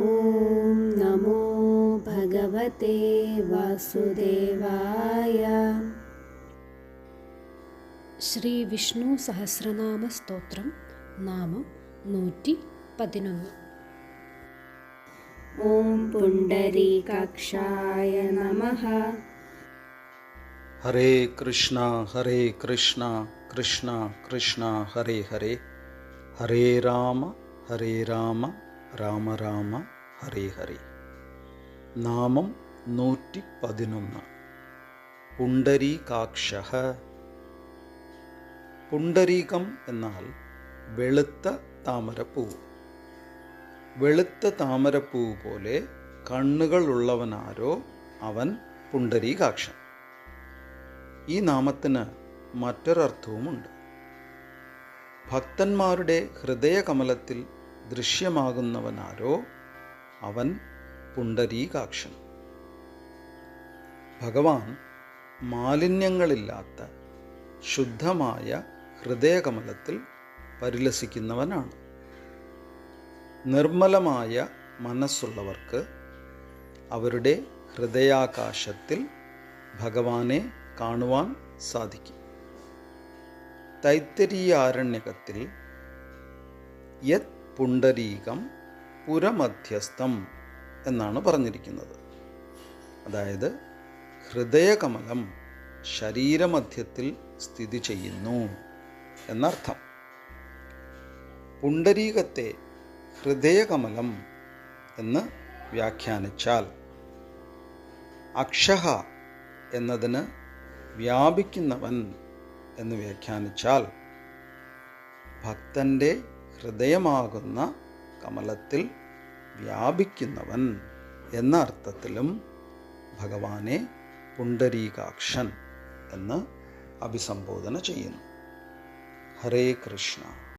ॐ नमो भगवते वासुदेवाय। श्रीविष्णुसहस्रनामस्तोत्रं नाम नूटि पदिनोन् ॐ पुण्डरीकाक्षाय नमः। हरे कृष्ण हरे कृष्ण कृष्ण कृष्ण हरे हरे। हरे राम हरे राम। രാമ രാമ ഹരി ഹരി. നാമം നൂറ്റി പതിനൊന്ന് പുണ്ടരീകാക്ഷ. പുണ്ടരീകം എന്നാൽ വെളുത്ത താമരപ്പൂ. വെളുത്ത താമരപ്പൂ പോലെ കണ്ണുകളുള്ളവനാരോ അവൻ പുണ്ടരീകാക്ഷൻ. ഈ നാമത്തിന് മറ്റൊരർത്ഥവുമുണ്ട്. ഭക്തന്മാരുടെ ഹൃദയകമലത്തിൽ ദൃശ്യമാകുന്നവനാരോ അവൻ പുണ്ടരീകാക്ഷൻ. ഭഗവാൻ മാലിന്യങ്ങളില്ലാത്ത ശുദ്ധമായ ഹൃദയകമലത്തിൽ പരിലസിക്കുന്നവനാണ്. നിർമ്മലമായ മനസ്സുള്ളവർക്ക് അവരുടെ ഹൃദയാകാശത്തിൽ ഭഗവാനെ കാണുവാൻ സാധിക്കും. തൈത്തരീയാരണ്യകത്തിൽ യത് പുണ്ടരീകം പുരമധ്യസ്ഥം എന്നാണ് പറഞ്ഞിരിക്കുന്നത്. അതായത് ഹൃദയകമലം ശരീരമധ്യത്തിൽ സ്ഥിതി ചെയ്യുന്നു എന്നർത്ഥം. പുണ്ടരീകത്തെ ഹൃദയകമലം എന്ന് വ്യാഖ്യാനിച്ചാൽ അക്ഷഹ എന്നതിന് വ്യാപിക്കുന്നവൻ എന്ന് വ്യാഖ്യാനിച്ചാൽ ഭക്തന്റെ ഹൃദയമാകുന്ന കമലത്തിൽ വ്യാപിക്കുന്നവൻ എന്ന അർത്ഥത്തിലും ഭഗവാനെ പുണ്ടരീകാക്ഷൻ എന്ന് അഭിസംബോധന ചെയ്യുന്നു. ഹരേ കൃഷ്ണ.